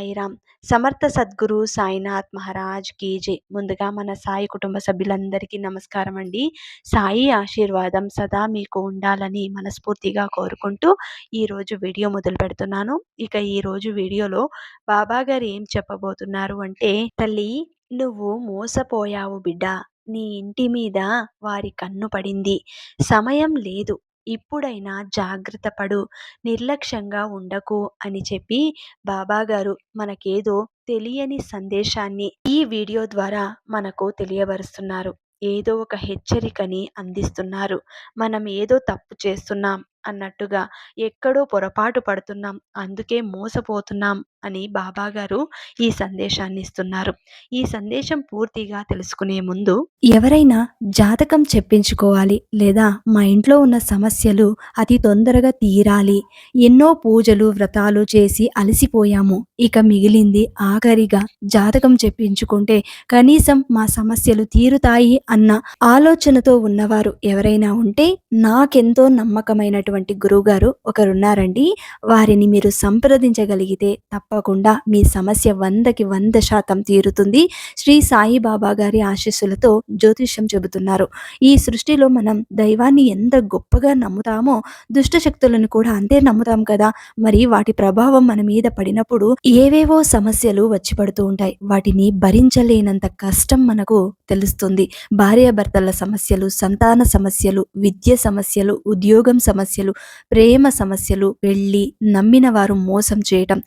సాయిరామ్. సమర్థ సద్గురు సాయినాథ్ మహారాజ్ కేజే ముందుగా మన సాయి కుటుంబ సభ్యులందరికీ నమస్కారం అండి. సాయి ఆశీర్వాదం సదా మీకు ఉండాలని మనస్ఫూర్తిగా కోరుకుంటూ ఈరోజు వీడియో మొదలు పెడుతున్నాను. ఇక ఈరోజు వీడియోలో బాబా గారు ఏం చెప్పబోతున్నారు అంటే తల్లి నువ్వు మోసపోయావు బిడ్డ. నీ ఇంటి మీద వారి కన్ను పడింది. సమయం లేదు. ఇప్పుడైనా జాగ్రత్త పడు నిర్లక్ష్యంగా ఉండకు అని చెప్పి బాబాగారు మనకేదో తెలియని సందేశాన్ని ఈ వీడియో ద్వారా మనకు తెలియబరుస్తున్నారు. ఏదో ఒక హెచ్చరికని అందిస్తున్నారు. మనం ఏదో తప్పు చేస్తున్నాం అన్నట్టుగా ఎక్కడో పొరపాటు పడుతున్నాం. అందుకే మోసపోతున్నాం. అని బాబాగారు ఈ సందేశాన్ని ఇస్తున్నారు ఈ సందేశం పూర్తిగా తెలుసుకునే ముందు ఎవరైనా జాతకం చెప్పించుకోవాలి లేదా మా ఇంట్లో ఉన్న సమస్యలు అతి తొందరగా తీరాలి ఎన్నో పూజలు వ్రతాలు చేసి అలసిపోయాము. ఇక మిగిలింది ఆఖరిగా జాతకం చెప్పించుకుంటే కనీసం మా సమస్యలు తీరుతాయి అన్న ఆలోచనతో ఉన్నవారు ఎవరైనా ఉంటే నాకెంతో నమ్మకమైనటువంటి గురువుగారు ఒకరున్నారండి. వారిని మీరు సంప్రదించగలిగితే తప్పకుండా మీ సమస్య వందకి వంద శాతం తీరుతుంది. శ్రీ సాయిబాబా గారి ఆశీస్సులతో జ్యోతిష్యం చెబుతున్నారు. ఈ సృష్టిలో మనం దైవాన్ని ఎంత గొప్పగా నమ్ముతామో దుష్ట శక్తులను కూడా అంతే నమ్ముతాం కదా. మరి వాటి ప్రభావం మన మీద పడినప్పుడు ఏవేవో సమస్యలు వచ్చి పడుతూ ఉంటాయి. వాటిని భరించలేనంత కష్టం మనకు తెలుస్తుంది. భార్యాభర్తల సమస్యలు సంతాన సమస్యలు విద్య సమస్యలు ఉద్యోగం సమస్యలు ప్రేమ సమస్యలు పెళ్ళి నమ్మిన వారు మోసం చేయటం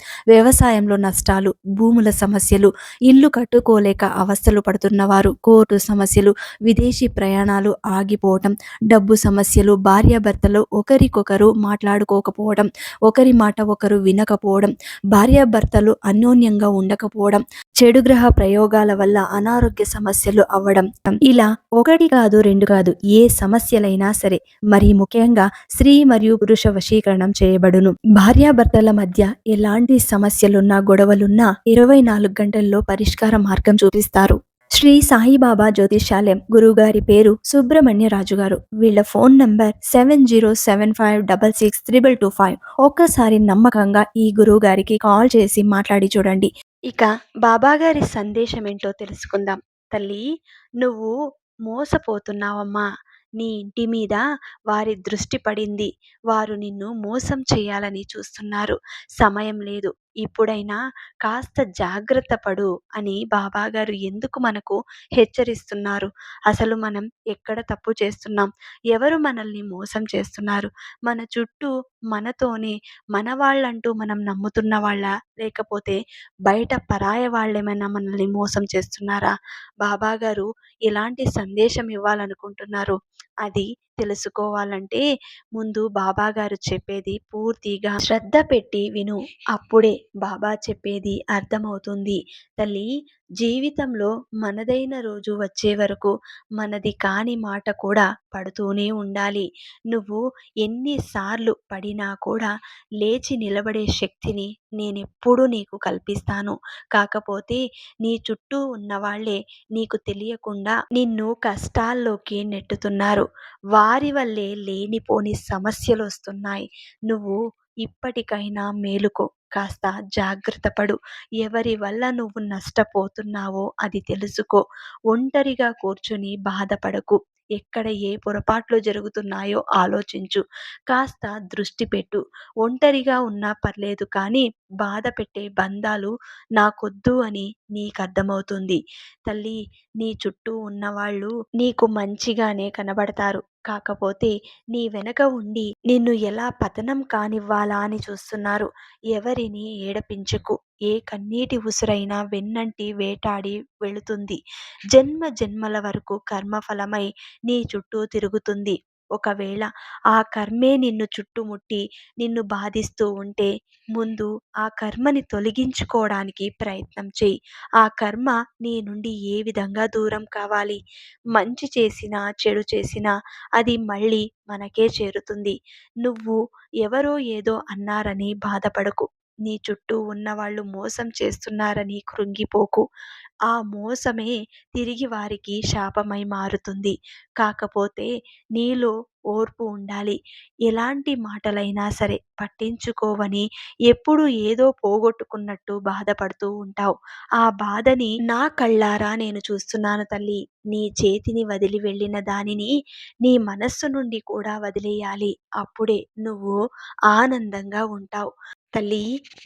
వ్యవసాయంలో నష్టాలు భూముల సమస్యలు ఇల్లు కట్టుకోలేక అవస్థలు పడుతున్నవారు కోర్టు సమస్యలు విదేశీ ప్రయాణాలు ఆగిపోవటం డబ్బు సమస్యలు భార్యాభర్తలు ఒకరికొకరు మాట్లాడుకోకపోవడం ఒకరి మాట ఒకరు వినకపోవడం భార్యాభర్తలు అన్యోన్యంగా ఉండకపోవడం చెడు గ్రహ ప్రయోగాల వల్ల అనారోగ్య సమస్యలు అవ్వడం. ఇలా ఒకటి కాదు రెండు కాదు ఏ సమస్యలైనా సరే. మరి ముఖ్యంగా స్త్రీ మరియు పురుష వశీకరణం చేయబడును. భార్యాభర్తల మధ్య ఎలాంటి సమస్యలున్నా గొడవలున్నా ఇరవై నాలుగు గంటల్లో పరిష్కార మార్గం చూపిస్తారు. శ్రీ సాయిబాబా జ్యోతిషాలయం గురుగారి పేరు సుబ్రహ్మణ్య రాజు గారు వీళ్ళ phone number seven zero seven five double six triple two five. ఒక్కసారి నమ్మకంగా ఈ గురువు గారికి కాల్ చేసి మాట్లాడి చూడండి. ఇక బాబాగారి సందేశం ఏంటో తెలుసుకుందాం. తల్లి నువ్వు మోసపోతున్నావమ్మా. నీ ఇంటి మీద వారి దృష్టి పడింది. వారు నిన్ను మోసం చేయాలని చూస్తున్నారు. సమయం లేదు. ఇప్పుడైనా కాస్త జాగ్రత్త పడు అని బాబాగారు ఎందుకు మనకు హెచ్చరిస్తున్నారు? అసలు మనం ఎక్కడ తప్పు చేస్తున్నాం? ఎవరు మనల్ని మోసం చేస్తున్నారు? మన చుట్టూ మనతోనే మన వాళ్ళంటూ మనం నమ్ముతున్న వాళ్ళ లేకపోతే బయట పరాయ వాళ్ళేమైనా మనల్ని మోసం చేస్తున్నారా? బాబాగారు ఎలాంటి సందేశం ఇవ్వాలనుకుంటున్నారు? అది తెలుసుకోవాలంటే ముందు బాబా గారు చెప్పేది పూర్తిగా శ్రద్ధ పెట్టి విను. అప్పుడే బాబా చెప్పేది అర్థమవుతుంది. తల్లి జీవితంలో మనదైన రోజు వచ్చే వరకు మనది కాని మాట కూడా పడుతూనే ఉండాలి. నువ్వు ఎన్నిసార్లు పడినా కూడా లేచి నిలబడే శక్తిని నేనెప్పుడూ నీకు కల్పిస్తాను. కాకపోతే నీ చుట్టూ ఉన్నవాళ్ళే నీకు తెలియకుండా నిన్ను కష్టాల్లోకి నెట్టుతున్నారు. వారి వల్లే లేనిపోని సమస్యలు వస్తున్నాయి నువ్వు ఇప్పటికైనా మేలుకో. కాస్త జాగ్రత్త పడు. ఎవరి వల్ల నువ్వు నష్టపోతున్నావో అది తెలుసుకో. ఒంటరిగా కూర్చొని బాధపడకు. ఎక్కడ ఏ పొరపాట్లు జరుగుతున్నాయో ఆలోచించు. కాస్త దృష్టి పెట్టు. ఒంటరిగా ఉన్నా పర్లేదు కానీ బాధ పెట్టే బంధాలు నాకొద్దు అని నీకు అర్థమవుతుంది తల్లి నీ చుట్టూ ఉన్నవాళ్ళు నీకు మంచిగానే కనబడతారు. కాకపోతే నీ వెనక ఉండి నిన్ను ఎలా పతనం కానివ్వాలా అని చూస్తున్నారు. ఎవరిని ఏడపించకు. ఏ కన్నీటి ఉసురైనా వెన్నంటి వేటాడి వెళుతుంది. జన్మ జన్మల వరకు కర్మఫలమై నీ చుట్టూ తిరుగుతుంది. ఒకవేళ ఆ కర్మే నిన్ను చుట్టుముట్టి నిన్ను బాధిస్తూ ఉంటే ముందు ఆ కర్మని తొలగించుకోవడానికి ప్రయత్నం చేయి. ఆ కర్మ నీ నుండి ఏ విధంగా దూరం కావాలి? మంచి చేసినా చెడు చేసినా అది మళ్ళీ మనకే చేరుతుంది. నువ్వు ఎవరో ఏదో అన్నారని బాధపడకు. నీ చుట్టూ ఉన్నవాళ్ళు మోసం చేస్తున్నారని కృంగిపోకు. ఆ మోసమే తిరిగి వారికి శాపమై మారుతుంది. కాకపోతే నీలో ఓర్పు ఉండాలి. ఎలాంటి మాటలైనా సరే పట్టించుకోవని ఎప్పుడు ఏదో పోగొట్టుకున్నట్టు బాధపడుతూ ఉంటావు. ఆ బాధని నా కళ్ళారా నేను చూస్తున్నాను తల్లి. నీ చేతిని వదిలి వెళ్ళిన దానిని నీ మనస్సు నుండి కూడా వదిలేయాలి. అప్పుడే నువ్వు ఆనందంగా ఉంటావు. తల్లి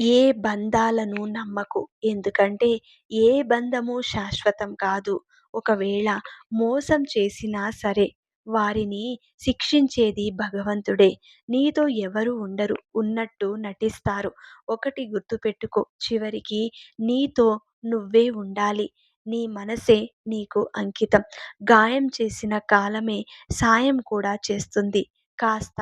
ఏ బంధాలను నమ్మకు. ఎందుకంటే ఏ బంధము శాశ్వతం కాదు. ఒకవేళ మోసం చేసినా సరే వారిని శిక్షించేది భగవంతుడే. నీతో ఎవరు ఉండరు ఉన్నట్టు నటిస్తారు. ఒకటి గుర్తుపెట్టుకో చివరికి నీతో నువ్వే ఉండాలి. నీ మనసే నీకు అంకితం. గాయం చేసిన కాలమే సాయం కూడా చేస్తుంది. కాస్త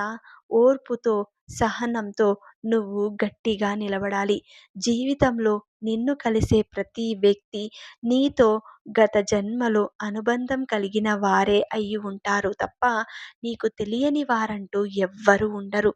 ఓర్పుతో సహనంతో నువ్వు గట్టిగా నిలబడాలి. జీవితంలో నిన్ను కలిసే ప్రతి వ్యక్తి నీతో గత జన్మలో అనుబంధం కలిగిన వారే అయి ఉంటారు తప్ప నీకు తెలియని వారంటూ ఎవ్వరు ఉండరు.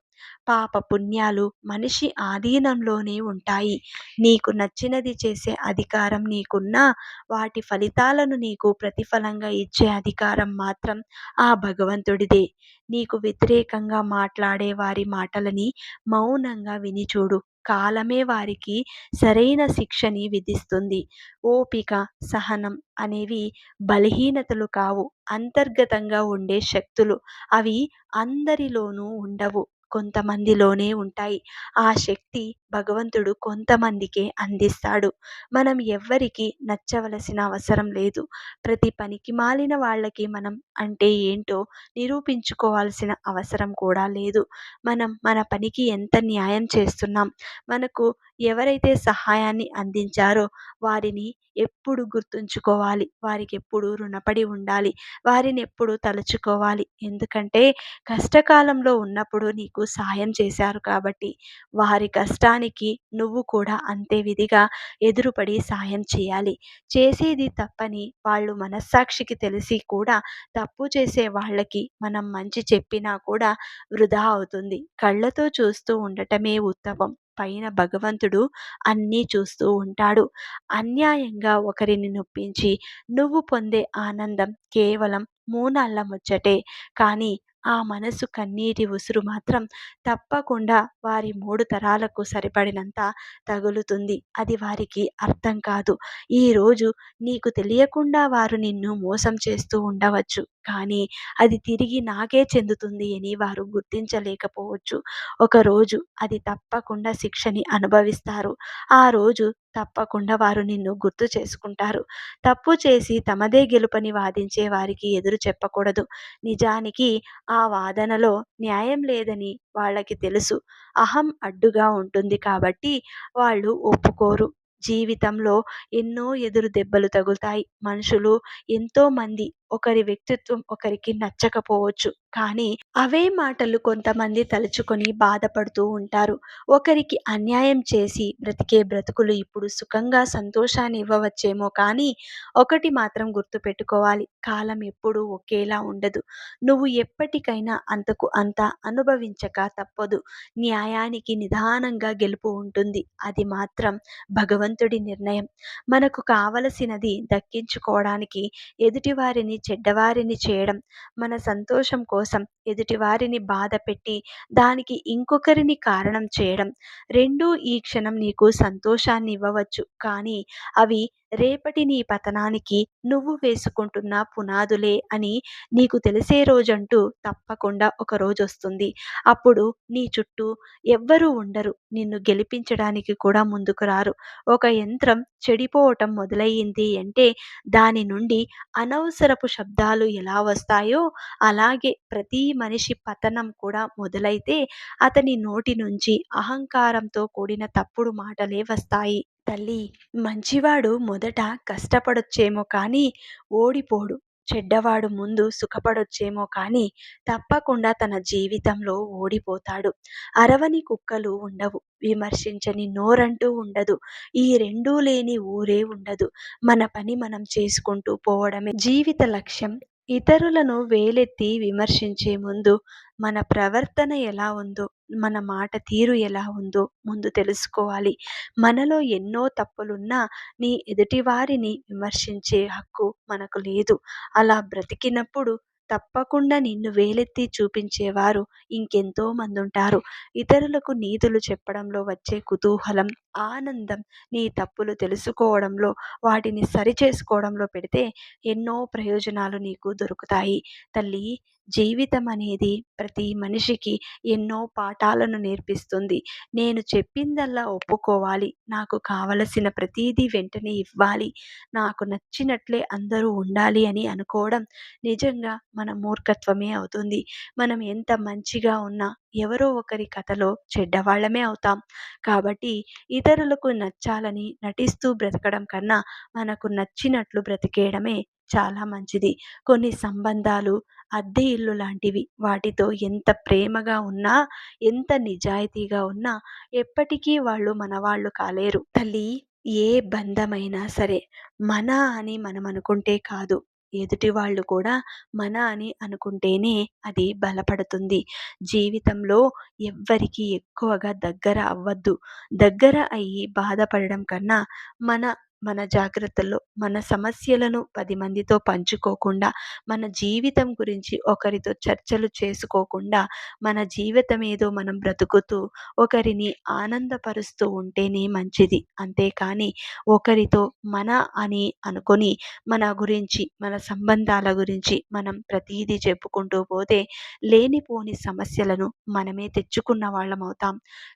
పాప పుణ్యాలు మనిషి ఆధీనంలోనే ఉంటాయి. నీకు నచ్చినది చేసే అధికారం నీకున్నా వాటి ఫలితాలను నీకు ప్రతిఫలంగా ఇచ్చే అధికారం మాత్రం ఆ భగవంతుడిదే. నీకు వ్యతిరేకంగా మాట్లాడే వారి మాటలని మౌనంగా విని చూడు. కాలమే వారికి సరైన శిక్షని విధిస్తుంది. ఓపిక సహనం అనేవి బలహీనతలు కావు. అంతర్గతంగా ఉండే శక్తులు అవి అందరిలోనూ ఉండవు. కొంతమందిలోనే ఉంటాయి. ఆ శక్తి భగవంతుడు కొంతమందికే అందిస్తాడు. మనం ఎవ్వరికి నచ్చవలసిన అవసరం లేదు. ప్రతి పనికి మాలిన వాళ్ళకి మనం అంటే ఏంటో నిరూపించుకోవాల్సిన అవసరం కూడా లేదు. మనం మన పనికి ఎంత న్యాయం చేస్తున్నాం. మనకు ఎవరైతే సహాయాన్ని అందించారో వారిని ఎప్పుడు గుర్తుంచుకోవాలి. వారికి ఎప్పుడు రుణపడి ఉండాలి. వారిని ఎప్పుడు తలుచుకోవాలి. ఎందుకంటే కష్టకాలంలో ఉన్నప్పుడు నీకు సాయం చేశారు కాబట్టి వారి కష్టానికి నువ్వు కూడా అంతే విధిగా ఎదురుపడి సాయం చేయాలి. చేసేది తప్పని వాళ్ళు మనస్సాక్షికి తెలిసి కూడా తప్పు చేసే వాళ్ళకి మనం మంచి చెప్పినా కూడా వృధా అవుతుంది. కళ్ళతో చూస్తూ ఉండటమే ఉత్తమం. పైన భగవంతుడు అన్నీ చూస్తూ ఉంటాడు. అన్యాయంగా ఒకరిని నొప్పించి నువ్వు పొందే ఆనందం కేవలం మూనాళ్ళ ముచ్చటే. కానీ ఆ మనసు కన్నీటి ఉసురు మాత్రం తప్పకుండా వారి మూడు తరాలకు సరిపడినంత తగులుతుంది. అది వారికి అర్థం కాదు. ఈరోజు నీకు తెలియకుండా వారు నిన్ను మోసం చేస్తూ ఉండవచ్చు. కానీ అది తిరిగి నాకే చెందుతుంది అని వారు గుర్తించలేకపోవచ్చు. ఒకరోజు అది తప్పకుండా శిక్షని అనుభవిస్తారు. ఆ రోజు తప్పకుండా వారు నిన్ను గుర్తు చేసుకుంటారు. తప్పు చేసి తమదే గెలుపని వాదించే వారికి ఎదురు చెప్పకూడదు. నిజానికి ఆ వాదనలో న్యాయం లేదని వాళ్ళకి తెలుసు. అహం అడ్డుగా ఉంటుంది కాబట్టి వాళ్ళు ఒప్పుకోరు. జీవితంలో ఎన్నో ఎదురు దెబ్బలు తగులుతాయి. మనుషులు ఎంతోమంది ఒకరి వ్యక్తిత్వం ఒకరికి నచ్చకపోవచ్చు. కానీ అవే మాటలు కొంతమంది తలుచుకొని బాధపడుతూ ఉంటారు. ఒకరికి అన్యాయం చేసి బ్రతికే బ్రతుకులు ఇప్పుడు సుఖంగా సంతోషాన్ని ఇవ్వవచ్చేమో కానీ ఒకటి మాత్రం గుర్తుపెట్టుకోవాలి. కాలం ఎప్పుడూ ఒకేలా ఉండదు. నువ్వు ఎప్పటికైనా అంతకు అంత అనుభవించక తప్పదు. న్యాయానికి నిదానంగా గెలుపు ఉంటుంది. అది మాత్రం భగవంతుడి నిర్ణయం. మనకు కావలసినది దక్కించుకోవడానికి ఎదుటివారిని చెడ్డవారిని చేయడం మన సంతోషం కోసం ఎదుటివారిని బాధ పెట్టి దానికి ఇంకొకరిని కారణం చేయడం. రెండూ ఈ క్షణం నీకు సంతోషాన్ని ఇవ్వవచ్చు. కానీ అవి రేపటి నీ పతనానికి నువ్వు వేసుకుంటున్న పునాదులే అని నీకు తెలిసే రోజంటూ తప్పకుండా ఒక రోజు వస్తుంది. అప్పుడు నీ చుట్టూ ఎవ్వరూ ఉండరు. నిన్ను గెలిపించడానికి కూడా ముందుకు రారు. ఒక యంత్రం చెడిపోవటం మొదలయ్యింది అంటే దాని నుండి అనవసరపు శబ్దాలు ఎలా వస్తాయో అలాగే ప్రతి మనిషి పతనం కూడా మొదలైతే అతని నోటి నుంచి అహంకారంతో కూడిన తప్పుడు మాటలే వస్తాయి. తల్లి మంచివాడు మొదట కష్టపడొచ్చేమో కానీ ఓడిపోడు. చెడ్డవాడు ముందు సుఖపడొచ్చేమో కానీ తప్పకుండా తన జీవితంలో ఓడిపోతాడు. అరవని కుక్కలు ఉండవు. విమర్శించని నోరంటూ ఉండదు. ఈ రెండూ లేని ఊరే ఉండదు. మన పని మనం చేసుకుంటూ పోవడమే జీవిత లక్ష్యం. ఇతరులను వేలెత్తి విమర్శించే ముందు మన ప్రవర్తన ఎలా ఉందో మన మాట తీరు ఎలా ఉందో ముందు తెలుసుకోవాలి మనలో ఎన్నో తప్పులున్నా నీ ఎదుటివారిని విమర్శించే హక్కు మనకు లేదు అలా బ్రతికినప్పుడు తప్పకుండా నిన్ను వేలెత్తి చూపించేవారు ఇంకెంతో మందుంటారు. ఇతరులకు నీతులు చెప్పడంలో వచ్చే కుతూహలం, ఆనందం నీ తప్పులు తెలుసుకోవడంలో, వాటిని సరిచేసుకోవడంలో పెడితే ఎన్నో ప్రయోజనాలు నీకు దొరుకుతాయి. తల్లి జీవితం అనేది ప్రతి మనిషికి ఎన్నో పాఠాలను నేర్పిస్తుంది. నేను చెప్పిందల్లా ఒప్పుకోవాలి. నాకు కావలసిన ప్రతీదీ వెంటనే ఇవ్వాలి. నాకు నచ్చినట్లే అందరూ ఉండాలి అని అనుకోవడం నిజంగా మన మూర్ఖత్వమే అవుతుంది. మనం ఎంత మంచిగా ఉన్నా ఎవరో ఒకరి కథలో చెడ్డవాళ్ళమే అవుతాం. కాబట్టి ఇతరులకు నచ్చాలని నటిస్తూ బ్రతకడం కన్నా మనకు నచ్చినట్లు బ్రతికేయడమే చాలా మంచిది. కొన్ని సంబంధాలు అద్దె ఇల్లు లాంటివి. వాటితో ఎంత ప్రేమగా ఉన్నా, ఎంత నిజాయితీగా ఉన్నా ఎప్పటికీ వాళ్ళు మనవాళ్ళు కాలేరు. తల్లి ఏ బంధమైనా సరే మన అని మనం అనుకుంటే కాదు. ఎదుటి వాళ్ళు కూడా మన అని అనుకుంటేనే అది బలపడుతుంది. జీవితంలో ఎవ్వరికీ ఎక్కువగా దగ్గర అవ్వద్దు. దగ్గర అయ్యి బాధపడడం కన్నా మన మన జాగ్రత్తల్లో మన సమస్యలను పది మందితో పంచుకోకుండా, మన జీవితం గురించి ఒకరితో చర్చలు చేసుకోకుండా, మన జీవితం ఏదో మనం బ్రతుకుతూ ఒకరిని ఆనందపరుస్తూ ఉంటేనే మంచిది. అంతేకాని ఒకరితో మన అని అనుకొని మన గురించి, మన సంబంధాల గురించి మనం ప్రతీదీ చెప్పుకుంటూ పోతే లేనిపోని సమస్యలను మనమే తెచ్చుకున్న వాళ్ళమవుతాం.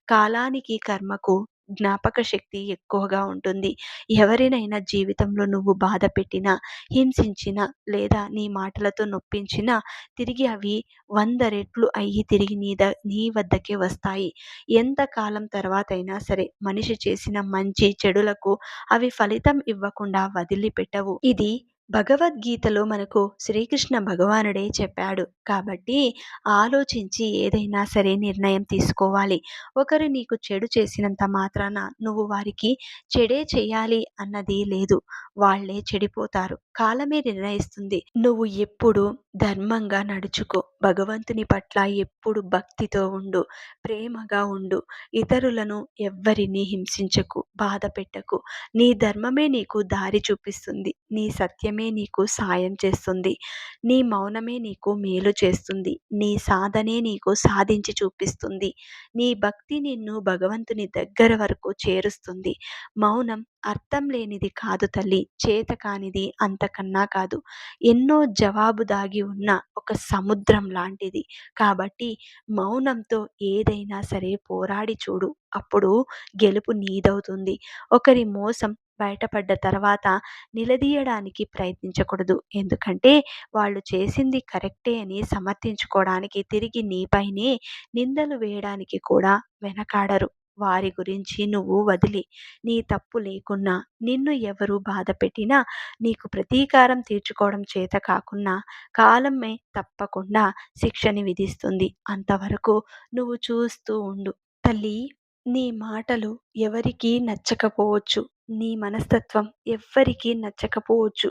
కాలానికి, కర్మకు జ్ఞాపక శక్తి ఎక్కువగా ఉంటుంది. ఎవరినైనా జీవితంలో నువ్వు బాధపెట్టినా, హింసించినా లేదా నీ మాటలతో నొప్పించినా తిరిగి అవి వంద రెట్లు అయ్యి తిరిగి నీ ద నీ వద్దకే వస్తాయి. ఎంత కాలం అయినా సరే మనిషి చేసిన మంచి, చెడులకు అవి ఫలితం ఇవ్వకుండా వదిలిపెట్టవు. ఇది భగవద్గీతలో మనకు శ్రీకృష్ణ భగవానుడే చెప్పాడు. కాబట్టి ఆలోచించి ఏదైనా సరే నిర్ణయం తీసుకోవాలి. ఒకరు నీకు చెడు చేసినంత మాత్రాన నువ్వు వారికి చెడే చెయ్యాలి అన్నది లేదు. వాళ్ళే చెడిపోతారు. కాలమే నిర్ణయిస్తుంది. నువ్వు ఎప్పుడు ధర్మంగా నడుచుకో. భగవంతుని పట్ల ఎప్పుడు భక్తితో ఉండు. ప్రేమగా ఉండు. ఇతరులను ఎవ్వరినీ హింసించకు. బాధపెట్టకు. నీ ధర్మమే నీకు దారి చూపిస్తుంది. నీ సత్యమే నీకు సాయం చేస్తుంది. నీ మౌనమే నీకు మేలు చేస్తుంది. నీ సాధనే నీకు సాధించి చూపిస్తుంది. నీ భక్తి నిన్ను భగవంతుని దగ్గర వరకు చేరుస్తుంది. మౌనం అర్థం లేనిది కాదు తల్లి చేత కానిది అంత అంతకన్నా కాదు. ఎన్నో జవాబు దాగి ఉన్న ఒక సముద్రం లాంటిది. కాబట్టి మౌనంతో ఏదైనా సరే పోరాడి చూడు. అప్పుడు గెలుపు నీదవుతుంది. ఒకరి మోసం బయటపడ్డ తర్వాత నిలదీయడానికి ప్రయత్నించకూడదు. ఎందుకంటే వాళ్ళు చేసింది కరెక్టే అని సమర్థించుకోవడానికి తిరిగి నీపైనే నిందలు వేయడానికి కూడా వెనకాడరు. వారి గురించి నువ్వు వదిలి నీ తప్పు లేకున్నా, నిన్ను ఎవరు బాధపెట్టినా, నీకు ప్రతీకారం తీర్చుకోవడం చేత కాకున్నా కాలమే తప్పకుండా శిక్షని విధిస్తుంది. అంతవరకు నువ్వు చూస్తూ ఉండు. తల్లి నీ మాటలు ఎవరికీ నచ్చకపోవచ్చు. నీ మనస్తత్వం ఎవ్వరికీ నచ్చకపోవచ్చు.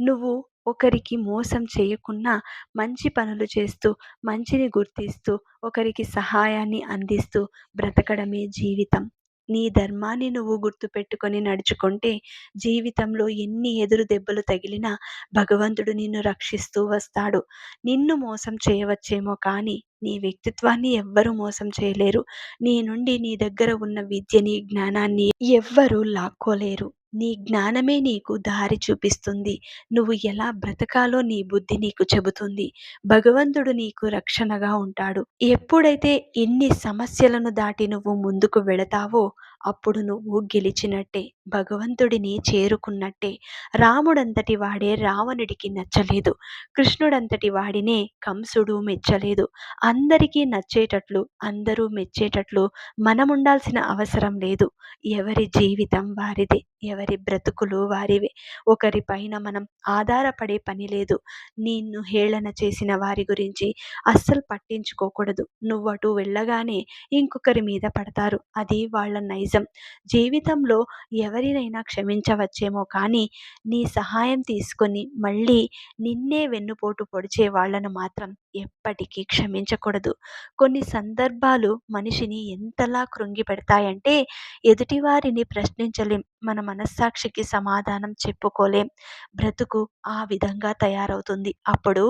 నువ్వు ఒకరికి మోసం చేయకున్నా మంచి పనులు చేస్తూ, మంచిని గుర్తిస్తూ, ఒకరికి సహాయాన్ని అందిస్తూ బ్రతకడమే జీవితం. నీ ధర్మాన్ని నువ్వు గుర్తుపెట్టుకొని నడుచుకుంటే జీవితంలో ఎన్ని ఎదురు దెబ్బలు తగిలినా భగవంతుడు నిన్ను రక్షిస్తూ వస్తాడు. నిన్ను మోసం చేయవచ్చేమో కానీ నీ వ్యక్తిత్వాన్ని ఎవ్వరూ మోసం చేయలేరు. నీ నుండి నీ దగ్గర ఉన్న విద్యని, జ్ఞానాన్ని ఎవ్వరూ లాక్కోలేరు. నీ జ్ఞానమే నీకు దారి చూపిస్తుంది. నువ్వు ఎలా బ్రతకాలో నీ బుద్ధి నీకు చెబుతుంది. భగవంతుడు నీకు రక్షణగా ఉంటాడు. ఎప్పుడైతే ఎన్ని సమస్యలను దాటి నువ్వు ముందుకు వెళతావో అప్పుడు నువ్వు గెలిచినట్టే. భగవంతుడిని చేరుకున్నట్టే. రాముడంతటి వాడే రావణుడికి నచ్చలేదు. కృష్ణుడంతటి వాడినే కంసుడు మెచ్చలేదు. అందరికీ నచ్చేటట్లు, అందరూ మెచ్చేటట్లు మనముండాల్సిన అవసరం లేదు. ఎవరి జీవితం వారిదే. ఎవరి బ్రతుకులు వారివే. ఒకరి పైన మనం ఆధారపడే పని లేదు. నిన్ను హేళన చేసిన వారి గురించి అస్సలు పట్టించుకోకూడదు. నువ్వు అటు వెళ్ళగానే ఇంకొకరి మీద పడతారు. అది వాళ్ళ నైజం. జీవితంలో ఎవరినైనా క్షమించవచ్చేమో కానీ నీ సహాయం తీసుకొని మళ్ళీ నిన్నే వెన్నుపోటు పొడిచే వాళ్ళను మాత్రం ఎప్పటికీ క్షమించకూడదు. కొన్ని సందర్భాలు మనిషిని ఎంతలా కృంగిపెడతాయంటే ఎదుటివారిని ప్రశ్నించలేం మన మనస్సాక్షికి సమాధానం చెప్పుకోలేం. బ్రతుకు ఆ విధంగా తయారవుతుంది. అప్పుడు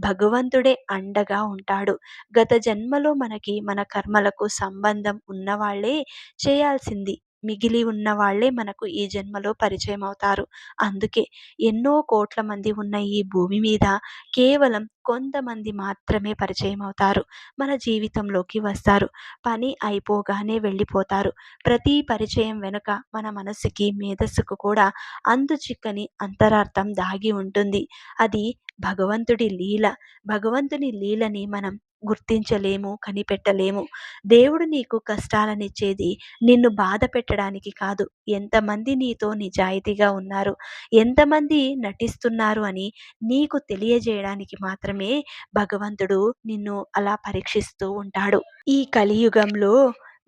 భగవంతుడే అండగా ఉంటాడు. గత జన్మలో మనకి మన కర్మలకు సంబంధం ఉన్నవాళ్ళే చేయాల్సింది మిగిలి ఉన్న వాళ్ళే మనకు ఈ జన్మలో పరిచయం అవుతారు అందుకే ఎన్నో కోట్ల మంది ఉన్న ఈ భూమి మీద కేవలం కొంతమంది మాత్రమే పరిచయం అవుతారు మన జీవితంలోకి వస్తారు. పని అయిపోగానే వెళ్ళిపోతారు. ప్రతి పరిచయం వెనుక మన మనసుకి మేధస్సుకు కూడా అంతు చిక్కని అంతరార్థం దాగి ఉంటుంది. అది భగవంతుడి లీల. భగవంతుని లీలని మనం గుర్తించలేము కనిపెట్టలేము. దేవుడు నీకు కష్టాలనిచ్చేది నిన్ను బాధ పెట్టడానికి కాదు. ఎంతమంది నీతో నిజాయితీగా ఉన్నారు ఎంతమంది నటిస్తున్నారు అని నీకు తెలియజేయడానికి మాత్రమే భగవంతుడు నిన్ను అలా పరీక్షిస్తూ ఉంటాడు. ఈ కలియుగంలో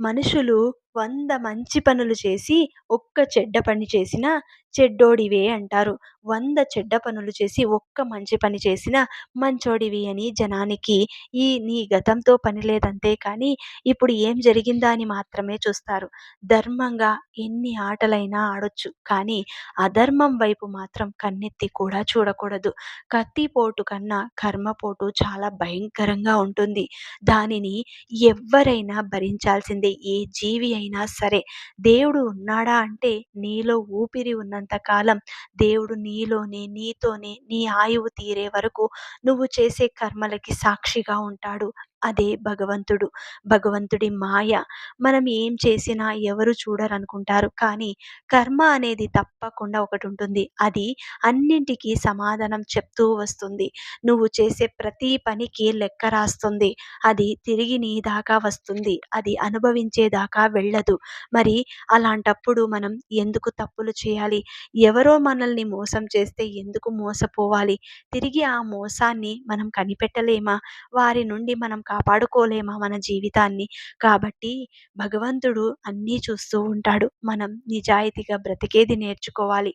మనుషులు వంద మంచి పనులు చేసి ఒక్క చెడ్డ పని చేసినా చెడ్డోడివే అంటారు. వంద చెడ్డ పనులు చేసి ఒక్క మంచి పని చేసినా మంచోడివి అని జనానికి ఈ నీ గతంతో పని లేదంతే కానీ ఇప్పుడు ఏం జరిగిందా అని మాత్రమే చూస్తారు. ధర్మంగా ఎన్ని ఆటలైనా ఆడొచ్చు కానీ అధర్మం వైపు మాత్రం కన్నెత్తి కూడా చూడకూడదు. కత్తిపోటు కన్నా కర్మపోటు చాలా భయంకరంగా ఉంటుంది. దానిని ఎవరైనా భరించాల్సిందే. ఏ జీవి అయినా సరే దేవుడు ఉన్నాడా అంటే నీలో ఊపిరి ఉన్నంత కాలం దేవుడు నీలోనే నీతోనే నీ ఆయువు తీరే వరకు నువ్వు చేసే కర్మలకి సాక్షిగా ఉంటాడు. అదే భగవంతుడు. భగవంతుడి మాయ మనం ఏం చేసినా ఎవరు చూడరనుకుంటారు. కానీ కర్మ అనేది తప్పకుండా ఒకటి ఉంటుంది అది అన్నింటికీ సమాధానం చెప్తూ వస్తుంది. నువ్వు చేసే ప్రతి పనికి లెక్క రాస్తుంది. అది తిరిగి నీ దాకా వస్తుంది. అది అనుభవించేదాకా వెళ్ళదు. మరి అలాంటప్పుడు మనం ఎందుకు తప్పులు చేయాలి? ఎవరో మనల్ని మోసం చేస్తే ఎందుకు మోసపోవాలి? తిరిగి ఆ మోసాన్ని మనం కనిపెట్టలేమా? వారి నుండి మనం కాపాడుకోలేమా మన జీవితాన్ని. కాబట్టి భగవంతుడు అన్నీ చూస్తూ ఉంటాడు. మనం నిజాయితీగా బ్రతికేది నేర్చుకోవాలి.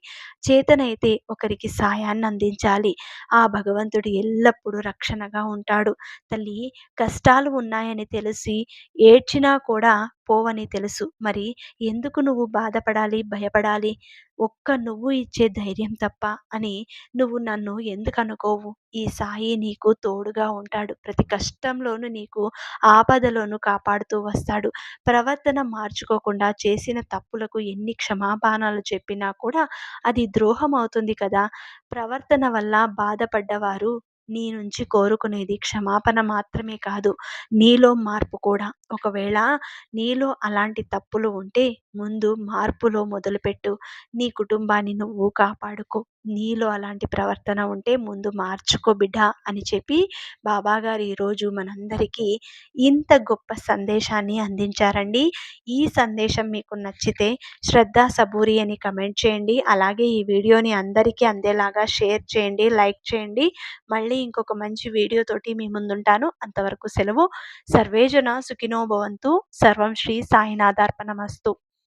చేతనైతే ఒకరికి సాయాన్ని అందించాలి. ఆ భగవంతుడు ఎల్లప్పుడూ రక్షణగా ఉంటాడు. తల్లి కష్టాలు ఉన్నాయని తెలిసి ఏడ్చినా కూడా పోవని తెలుసు. మరి ఎందుకు నువ్వు బాధపడాలి భయపడాలి? ఒక్క నువ్వు ఇచ్చే ధైర్యం తప్ప అని నువ్వు నన్ను ఎందుకు అనుకోవు? ఈ సాయి నీకు తోడుగా ఉంటాడు. ప్రతి కష్టంలోనూ నీకు ఆపదలోనూ కాపాడుతూ వస్తాడు. ప్రవర్తన మార్చుకోకుండా చేసిన తప్పులకు ఎన్ని క్షమాపణలు చెప్పినా కూడా అది ద్రోహం అవుతుంది కదా? ప్రవర్తన వల్ల బాధపడ్డవారు నీ నుంచి కోరుకునేది క్షమాపణ మాత్రమే కాదు నీలో మార్పు కూడా. ఒకవేళ నీలో అలాంటి తప్పులు ఉంటే ముందు మార్పులో మొదలుపెట్టు. నీ కుటుంబాన్ని నువ్వు కాపాడుకో. నీలో అలాంటి ప్రవర్తన ఉంటే ముందు మార్చుకో బిడ్డ అని చెప్పి బాబాగారు ఈరోజు మనందరికీ ఇంత గొప్ప సందేశాన్ని అందించారండి. ఈ సందేశం మీకు నచ్చితే శ్రద్ధ సబూరి అని కమెంట్ చేయండి. అలాగే ఈ వీడియోని అందరికీ అందేలాగా షేర్ చేయండి లైక్ చేయండి. మళ్ళీ ఇంకొక మంచి వీడియోతోటి మీ ముందుంటాను. అంతవరకు సెలవు. సర్వేజన సుఖినో భవంతు. సర్వం శ్రీ సాయినాథార్పణమస్తు.